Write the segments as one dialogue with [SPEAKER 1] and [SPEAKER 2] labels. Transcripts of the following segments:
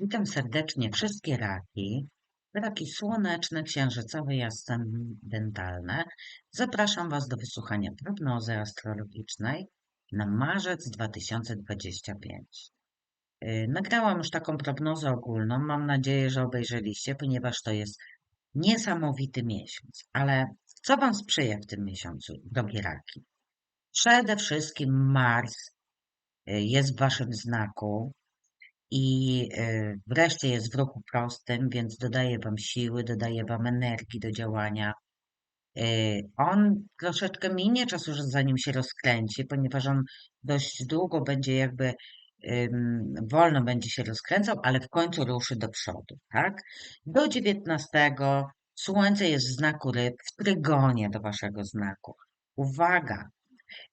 [SPEAKER 1] Witam serdecznie wszystkie raki, raki słoneczne, księżycowe i ascendentalne. Zapraszam Was do wysłuchania prognozy astrologicznej na marzec 2025. Y, nagrałam już taką prognozę ogólną, mam nadzieję, że obejrzeliście, ponieważ to jest niesamowity miesiąc. Ale co Wam sprzyja w tym miesiącu, drogie raki? Przede wszystkim Mars y, jest w Waszym znaku, i e, wreszcie jest w ruchu prostym, więc dodaje Wam siły, dodaje Wam energii do działania. E, on troszeczkę minie czasu, zanim się rozkręci, ponieważ on dość długo będzie jakby wolno będzie się rozkręcał, ale w końcu ruszy do przodu, tak? Do 19 Słońce jest w znaku ryb, w trygonie do Waszego znaku. Uwaga!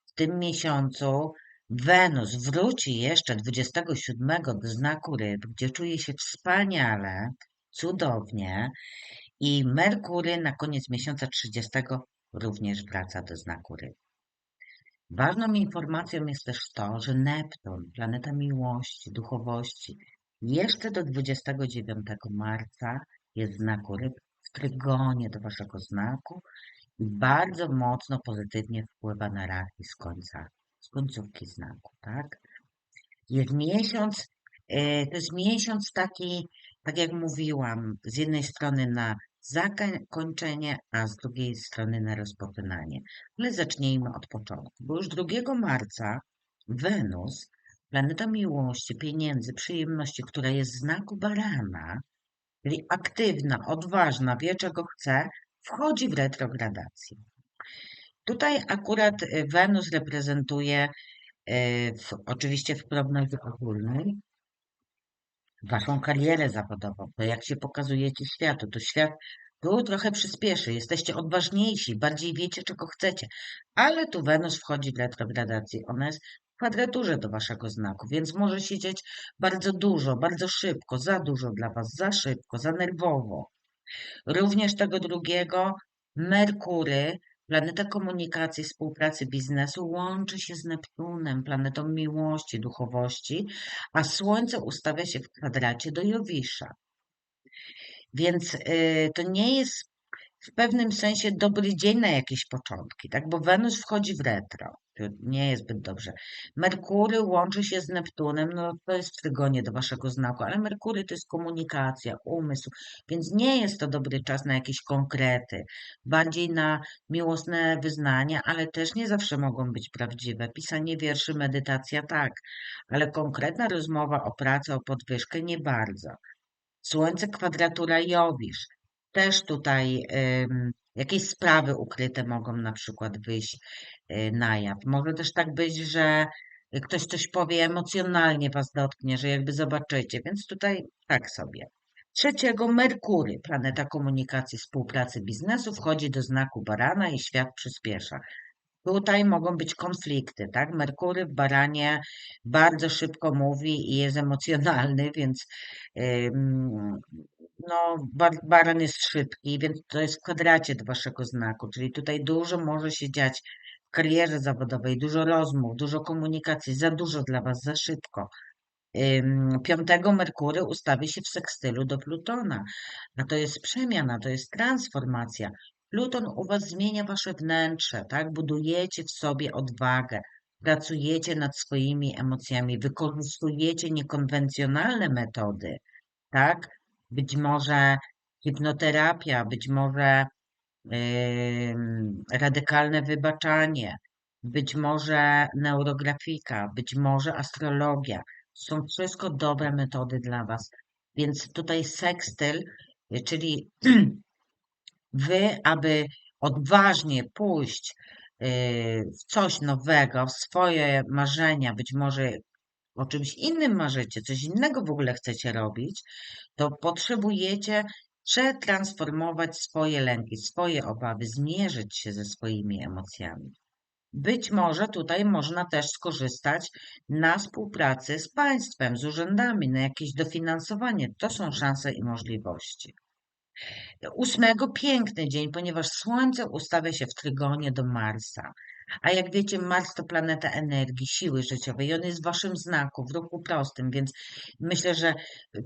[SPEAKER 1] W tym miesiącu Wenus wróci jeszcze 27 do znaku ryb, gdzie czuje się wspaniale, cudownie i Merkury na koniec miesiąca 30 również wraca do znaku ryb. Ważną informacją jest też to, że Neptun, planeta miłości, duchowości, jeszcze do 29 marca jest w znaku ryb w trygonie do waszego znaku i bardzo mocno pozytywnie wpływa na raki z końca z końcówki znaku, tak? Jest miesiąc, e, to jest miesiąc taki, tak jak mówiłam, z jednej strony na zakończenie, a z drugiej strony na rozpoczynanie. Ale zacznijmy od początku, bo już 2 marca Wenus, planeta miłości, pieniędzy, przyjemności, która jest w znaku barana, czyli aktywna, odważna, wie czego chce, wchodzi w retrogradację. Tutaj akurat y, Wenus reprezentuje y, w, oczywiście w prognozie ogólnej waszą karierę zawodową, to jak się pokazujecie światu, to świat tu trochę przyspieszy, jesteście odważniejsi, bardziej wiecie, czego chcecie, ale tu Wenus wchodzi w retrogradację, ona jest w kwadraturze do waszego znaku, więc może siedzieć bardzo dużo, bardzo szybko, za dużo dla was, za szybko, za nerwowo. Również tego drugiego Merkury Planeta komunikacji, współpracy biznesu łączy się z Neptunem, planetą miłości, duchowości, a Słońce ustawia się w kwadracie do Jowisza. Więc y, to nie jest w pewnym sensie dobry dzień na jakieś początki, tak? Bo Wenus wchodzi w retro. To nie jest zbyt dobrze. Merkury łączy się z Neptunem, no to jest w trygonie do waszego znaku, ale Merkury to jest komunikacja, umysł, więc nie jest to dobry czas na jakieś konkrety, bardziej na miłosne wyznania, ale też nie zawsze mogą być prawdziwe. Pisanie wierszy, medytacja tak, ale konkretna rozmowa o pracy, o podwyżkę nie bardzo. Słońce kwadratura Jowisz też tutaj jakieś sprawy ukryte mogą na przykład wyjść y, na jaw. Może też tak być, że ktoś coś powie emocjonalnie was dotknie, że jakby zobaczycie, więc tutaj tak sobie. Trzeciego Merkury, planeta komunikacji, współpracy biznesu, wchodzi do znaku barana i świat przyspiesza. Tutaj mogą być konflikty, tak? Merkury w baranie bardzo szybko mówi i jest emocjonalny, więc no, bar, baran jest szybki, więc to jest w kwadracie waszego znaku, czyli tutaj dużo może się dziać w karierze zawodowej, dużo rozmów, dużo komunikacji, za dużo dla was, za szybko. Piątego Merkury ustawi się w sekstylu do Plutona, a to jest przemiana, to jest transformacja. Pluton u was zmienia wasze wnętrze, tak? Budujecie w sobie odwagę, pracujecie nad swoimi emocjami, wykorzystujecie niekonwencjonalne metody, tak? Być może hipnoterapia, być może radykalne wybaczanie, być może neurografika, być może astrologia. Są wszystko dobre metody dla Was. Więc tutaj sekstyl, czyli Wy, aby odważnie pójść y, w coś nowego, w swoje marzenia, być może o czymś innym marzycie, coś innego w ogóle chcecie robić, to potrzebujecie przetransformować swoje lęki, swoje obawy, zmierzyć się ze swoimi emocjami. Być może tutaj można też skorzystać na współpracy z państwem, z urzędami, na jakieś dofinansowanie. To są szanse i możliwości. Ósmego piękny dzień, ponieważ Słońce ustawia się w trygonie do Marsa. A jak wiecie, Mars to planeta energii, siły życiowej. On jest w waszym znaku, w ruchu prostym, więc myślę, że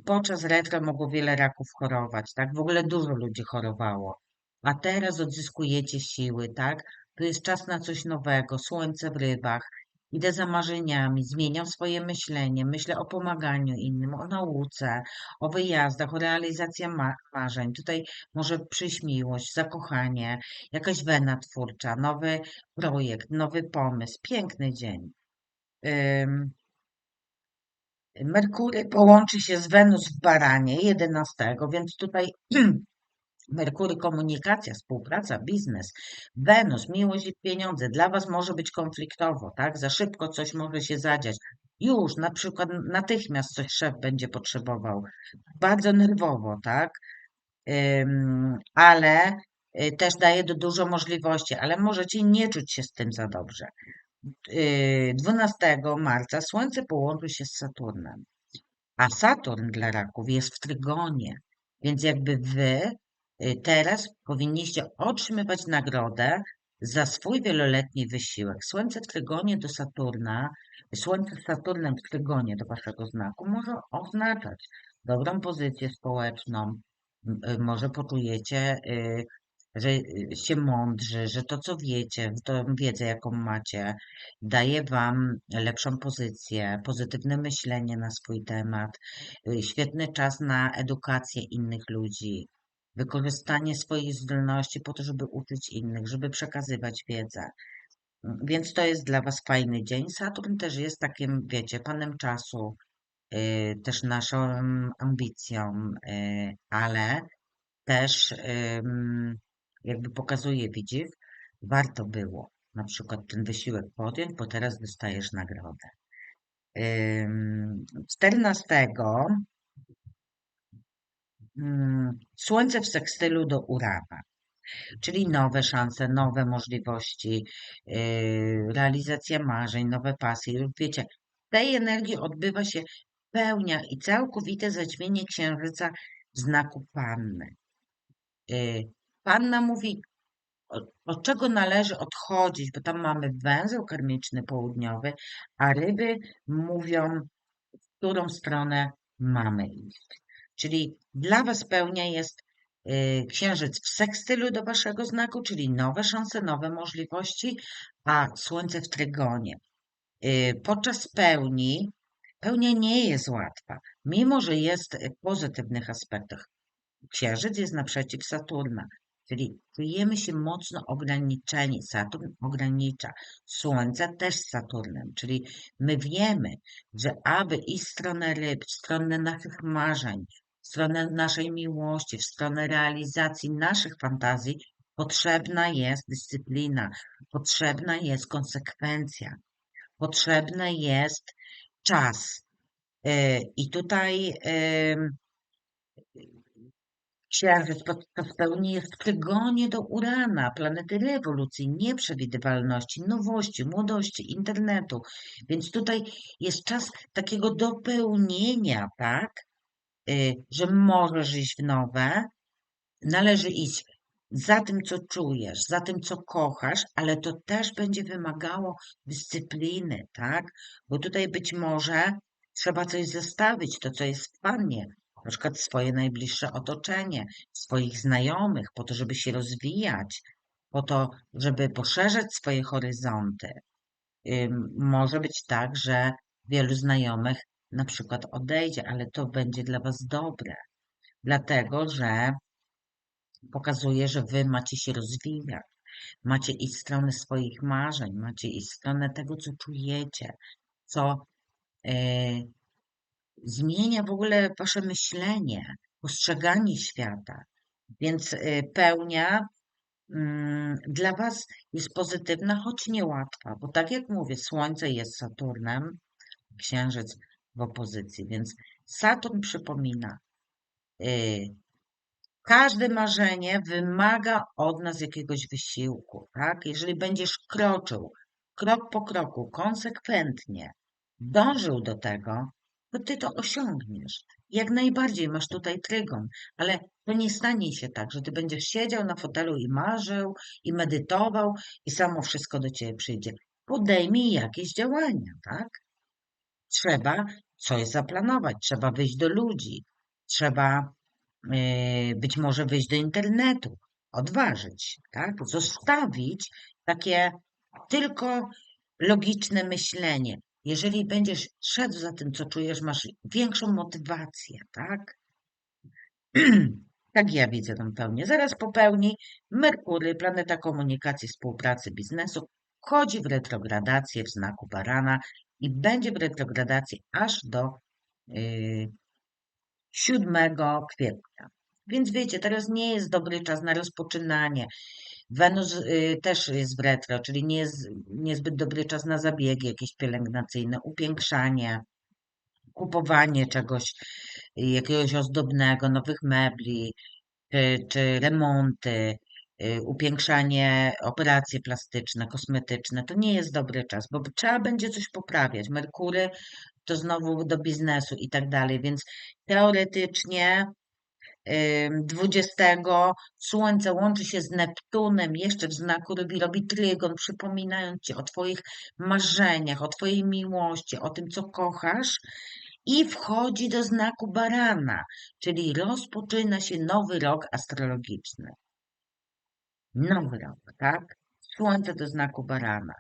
[SPEAKER 1] podczas retro mogło wiele raków chorować, tak? W ogóle dużo ludzi chorowało. A teraz odzyskujecie siły, tak? To jest czas na coś nowego, słońce w rybach. Idę za marzeniami, zmieniam swoje myślenie, myślę o pomaganiu innym, o nauce, o wyjazdach, o realizacji ma marzeń. Tutaj może przyjść miłość, zakochanie, jakaś wena twórcza, nowy projekt, nowy pomysł, piękny dzień. Merkury połączy się z Wenus w Baranie 11, więc tutaj Merkury komunikacja, współpraca, biznes, Wenus, miłość i pieniądze. Dla Was może być konfliktowo, tak? Za szybko coś może się zadziać. Już, na przykład natychmiast coś szef będzie potrzebował. Bardzo nerwowo, tak? Ale y, też daje dużo możliwości, ale możecie nie czuć się z tym za dobrze. 12 y, marca Słońce połączy się z Saturnem, a Saturn dla raków jest w trygonie, więc jakby wy teraz powinniście otrzymywać nagrodę za swój wieloletni wysiłek. Słońce w trygonie do Saturna, Słońce z Saturnem w trygonie do waszego znaku może oznaczać dobrą pozycję społeczną, może poczujecie że y, się mądrzy, że to, co wiecie, tą wiedzę, jaką macie, daje Wam lepszą pozycję, pozytywne myślenie na swój temat, y, świetny czas na edukację innych ludzi, wykorzystanie swoich zdolności po to, żeby uczyć innych, żeby przekazywać wiedzę. Więc to jest dla Was fajny dzień. Saturn też jest takim, wiecie, panem czasu, y, też naszą ambicją, ale też jakby pokazuje, widzisz, warto było na przykład ten wysiłek podjąć, bo teraz dostajesz nagrodę. 14 mm, Słońce w sekstylu do Urana, czyli nowe szanse, nowe możliwości, yy, realizacja marzeń, nowe pasje. Wiecie, w tej energii odbywa się pełnia i całkowite zaćmienie księżyca w znaku panny. Yy, Panna mówi, od czego należy odchodzić, bo tam mamy węzeł karmiczny południowy, a ryby mówią, w którą stronę mamy iść. Czyli dla Was pełnia jest y, księżyc w sekstylu do Waszego znaku, czyli nowe szanse, nowe możliwości, a słońce w trygonie. Y, podczas pełni, pełnia nie jest łatwa, mimo że jest w pozytywnych aspektach. Księżyc jest naprzeciw Saturna, Czyli czujemy się mocno ograniczeni. Saturn ogranicza. Słońce też z Saturnem. Czyli my wiemy, że aby w stronę ryb, stronę naszych marzeń, w stronę naszej miłości, w stronę realizacji naszych fantazji, potrzebna jest dyscyplina, potrzebna jest konsekwencja, potrzebny jest czas. Y, I tutaj Księżyc podczas pełni jest w trygonie do Urana, planety rewolucji, nieprzewidywalności, nowości, młodości, internetu. Więc tutaj jest czas takiego dopełnienia, tak? Y, że możesz iść w nowe, należy iść za tym, co czujesz, za tym, co kochasz, ale to też będzie wymagało dyscypliny, tak? Bo tutaj być może trzeba coś zostawić, to co jest w pannie, na przykład swoje najbliższe otoczenie, swoich znajomych, po to, żeby się rozwijać, po to, żeby poszerzać swoje horyzonty. Może być tak, że wielu znajomych na przykład odejdzie, ale to będzie dla Was dobre, dlatego że pokazuje, że Wy macie się rozwijać, macie iść w stronę swoich marzeń, macie iść w stronę tego, co czujecie, co e, zmienia w ogóle wasze myślenie, postrzeganie świata. Więc y, pełnia mm, dla Was jest pozytywna, choć niełatwa, bo tak jak mówię, Słońce jest Saturnem, Księżyc w opozycji, więc Saturn przypomina, y, każde marzenie wymaga od nas jakiegoś wysiłku, tak? Jeżeli będziesz kroczył krok po kroku, konsekwentnie, dążył do tego, to ty to osiągniesz. Jak najbardziej masz tutaj trygon, ale to nie stanie się tak, że ty będziesz siedział na fotelu i marzył, i medytował, i samo wszystko do ciebie przyjdzie. Podejmij jakieś działania, tak? Trzeba coś zaplanować, trzeba wyjść do ludzi, trzeba yy, być może wyjść do internetu, odważyć tak? Zostawić takie tylko logiczne myślenie. Jeżeli będziesz szedł za tym, co czujesz, masz większą motywację, tak? tak ja widzę tą pełnię. Zaraz po pełni Merkury, planeta komunikacji, współpracy, biznesu, wchodzi w retrogradację w znaku barana i będzie w retrogradacji aż do yy, 7 kwietnia. Więc wiecie, teraz nie jest dobry czas na rozpoczynanie. Wenus y, też jest w retro, czyli nie jest niezbyt dobry czas na zabiegi jakieś pielęgnacyjne, upiększanie, kupowanie czegoś, jakiegoś ozdobnego, nowych mebli, czy, czy remonty, y, upiększanie, operacje plastyczne, kosmetyczne. To nie jest dobry czas, bo trzeba będzie coś poprawiać. Merkury to znowu do biznesu i tak dalej, więc teoretycznie 20 Słońce łączy się z Neptunem jeszcze w znaku rybi, robi trygon, przypominając Ci o Twoich marzeniach, o Twojej miłości, o tym, co kochasz i wchodzi do znaku barana, czyli rozpoczyna się nowy rok astrologiczny. Nowy rok, tak? Słońce do znaku barana.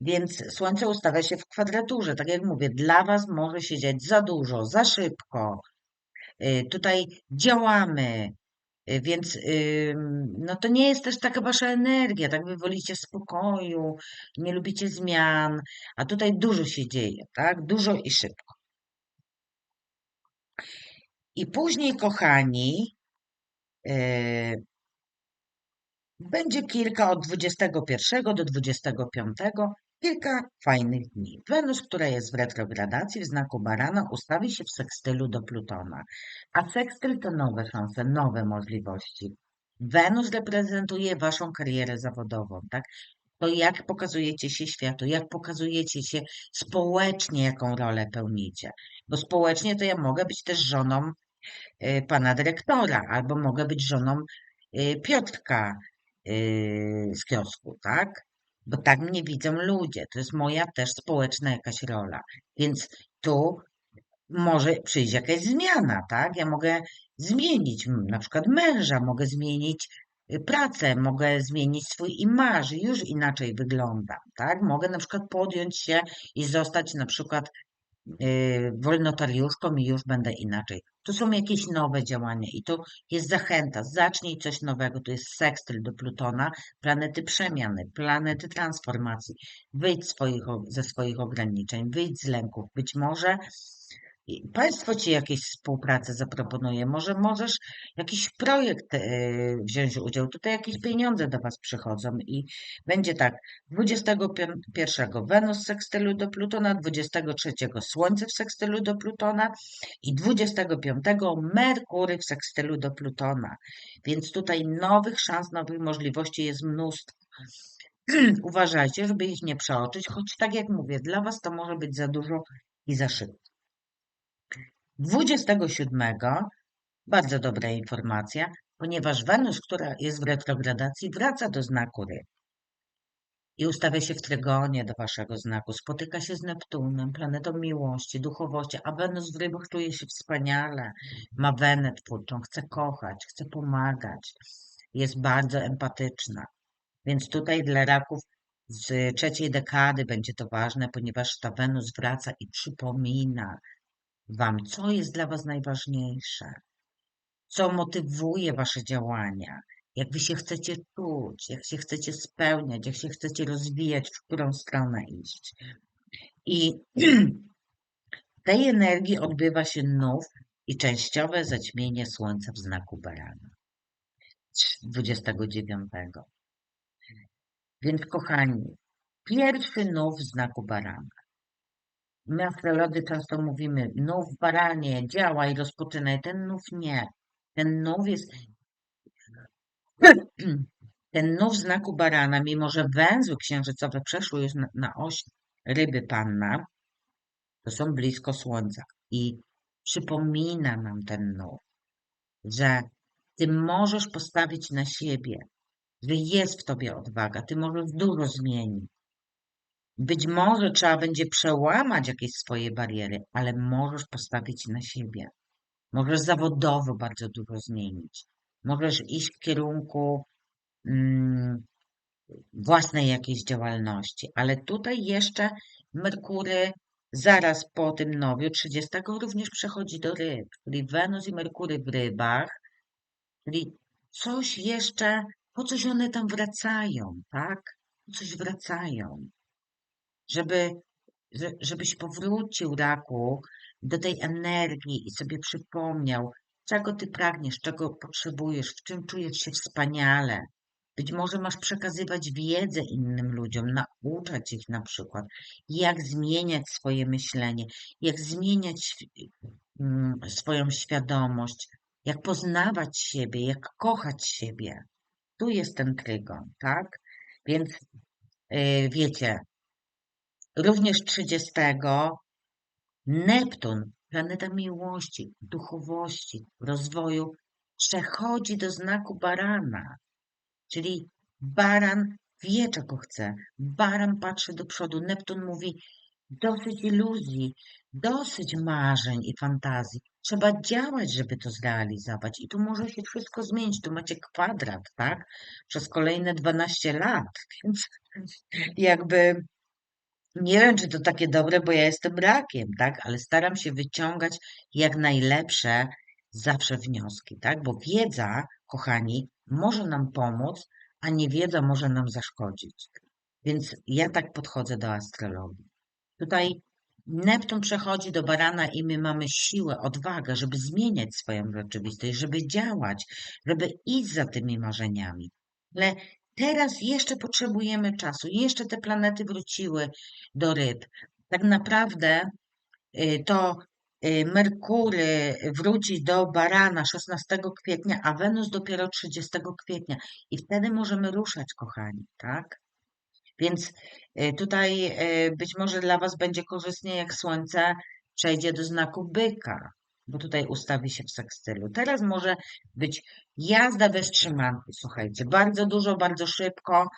[SPEAKER 1] Więc Słońce ustawia się w kwadraturze. Tak jak mówię, dla Was może się dziać za dużo, za szybko, Y, tutaj działamy, y, więc no to nie jest też taka wasza energia, tak? Wy wolicie spokoju, nie lubicie zmian, a tutaj dużo się dzieje, tak? Dużo i szybko. I później, kochani, y, będzie kilka od 21 do 25 kilka fajnych dni. Wenus, która jest w retrogradacji w znaku barana, ustawi się w sekstylu do Plutona. A sekstyl to nowe szanse, nowe możliwości. Wenus reprezentuje waszą karierę zawodową, tak? To jak pokazujecie się światu, jak pokazujecie się społecznie, jaką rolę pełnicie. Bo społecznie to ja mogę być też żoną y, pana dyrektora, albo mogę być żoną y, Piotrka z kiosku, tak? bo tak mnie widzą ludzie. To jest moja też społeczna jakaś rola. Więc tu może przyjść jakaś zmiana, tak? Ja mogę zmienić na przykład męża, mogę zmienić y, pracę, mogę zmienić swój imaż, już inaczej wyglądam, tak? Mogę na przykład podjąć się i zostać na przykład Y, wolnotariuszką i już będę inaczej. To są jakieś nowe działania i to jest zachęta. Zacznij coś nowego. To jest sekstyl do Plutona, planety przemiany, planety transformacji. Wyjdź swoich, ze swoich ograniczeń, wyjdź z lęków. Być może Państwo ci jakieś współpracę zaproponuje, może możesz jakiś projekt e, wziąć udział, tutaj jakieś pieniądze do Was przychodzą i będzie tak, 21 Wenus w sekstylu do Plutona, 23 Słońce w sekstylu do Plutona i 25 Merkury w sekstylu do Plutona. Więc tutaj nowych szans, nowych możliwości jest mnóstwo. Uważajcie, żeby ich nie przeoczyć, choć tak jak mówię, dla Was to może być za dużo i za szybko. 27 bardzo dobra informacja, ponieważ Wenus, która jest w retrogradacji, wraca do znaku ryb i ustawia się w trygonie do waszego znaku, spotyka się z Neptunem, planetą miłości, duchowości, a Wenus w rybach czuje się wspaniale, ma wenę twórczą, chce kochać, chce pomagać, jest bardzo empatyczna. Więc tutaj dla raków z trzeciej dekady będzie to ważne, ponieważ ta Wenus wraca i przypomina, Wam, co jest dla Was najważniejsze, co motywuje Wasze działania, jak Wy się chcecie czuć, jak się chcecie spełniać, jak się chcecie rozwijać, w którą stronę iść. I tej energii odbywa się nów i częściowe zaćmienie Słońca w znaku Barana. 29. Więc kochani, pierwszy nów w znaku Barana My astrolodzy często mówimy, nów baranie, działaj, rozpoczynaj. Ten nów nie. Ten nów jest... Ten nów znaku barana, mimo że węzły księżycowe przeszły już na, na oś ryby panna, to są blisko Słońca. I przypomina nam ten nów, że ty możesz postawić na siebie, że jest w tobie odwaga, ty możesz dużo zmienić. Być może trzeba będzie przełamać jakieś swoje bariery, ale możesz postawić na siebie. Możesz zawodowo bardzo dużo zmienić. Możesz iść w kierunku mm, własnej jakiejś działalności, ale tutaj jeszcze Merkury zaraz po tym nowiu 30 również przechodzi do ryb, czyli Wenus i Merkury w rybach, czyli coś jeszcze, po coś one tam wracają, tak? Po coś wracają, żeby, żebyś powrócił raku do tej energii i sobie przypomniał, czego ty pragniesz, czego potrzebujesz, w czym czujesz się wspaniale, być może masz przekazywać wiedzę innym ludziom, nauczać ich na przykład, jak zmieniać swoje myślenie, jak zmieniać mm, swoją świadomość, jak poznawać siebie, jak kochać siebie. Tu jest ten trygon, tak? Więc yy, wiecie, również 30 Neptun, planeta miłości, duchowości, rozwoju, przechodzi do znaku barana. Czyli baran wie, czego chce. Baran patrzy do przodu. Neptun mówi, dosyć iluzji, dosyć marzeń i fantazji. Trzeba działać, żeby to zrealizować. I tu może się wszystko zmienić. Tu macie kwadrat, tak? Przez kolejne 12 lat. Więc jakby nie wiem, czy to takie dobre, bo ja jestem rakiem, tak? Ale staram się wyciągać jak najlepsze zawsze wnioski, tak? Bo wiedza, kochani, może nam pomóc, a niewiedza może nam zaszkodzić. Więc ja tak podchodzę do astrologii. Tutaj Neptun przechodzi do barana i my mamy siłę, odwagę, żeby zmieniać swoją rzeczywistość, żeby działać, żeby iść za tymi marzeniami. Ale teraz jeszcze potrzebujemy czasu, jeszcze te planety wróciły do ryb. Tak naprawdę y, to Y, Merkury wróci do Barana 16 kwietnia, a Wenus dopiero 30 kwietnia. I wtedy możemy ruszać, kochani, tak? Więc y, tutaj być może dla Was będzie korzystnie, jak Słońce przejdzie do znaku byka, bo tutaj ustawi się w sekstylu. Teraz może być jazda bez trzymanki, słuchajcie, bardzo dużo, bardzo szybko,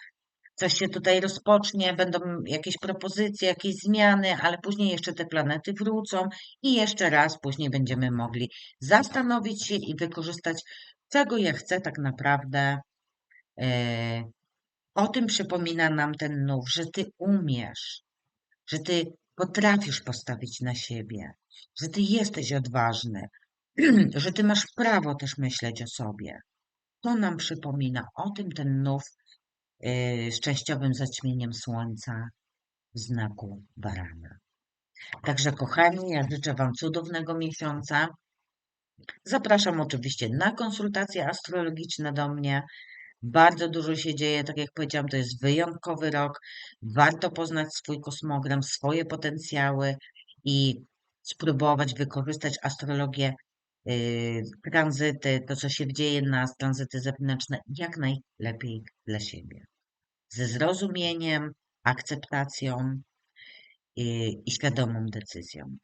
[SPEAKER 1] coś się tutaj rozpocznie, będą jakieś propozycje, jakieś zmiany, ale później jeszcze te planety wrócą i jeszcze raz później będziemy mogli zastanowić się i wykorzystać, czego ja chcę tak naprawdę. E, o tym przypomina nam ten nów, że ty umiesz, że ty potrafisz postawić na siebie, że ty jesteś odważny, że ty masz prawo też myśleć o sobie. To nam przypomina o tym ten nów Y, z częściowym zaćmieniem słońca w znaku barana. Także kochani, ja życzę Wam cudownego miesiąca. Zapraszam oczywiście na konsultacje astrologiczne do mnie. Bardzo dużo się dzieje, tak jak powiedziałam, to jest wyjątkowy rok. Warto poznać swój kosmogram, swoje potencjały i spróbować wykorzystać astrologię, yy, tranzyty, to co się dzieje nas, tranzyty zewnętrzne, jak najlepiej dla siebie ze zrozumieniem, akceptacją i, i świadomą decyzją.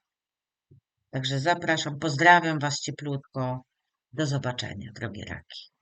[SPEAKER 1] Także zapraszam, pozdrawiam Was cieplutko. Do zobaczenia, drogie raki.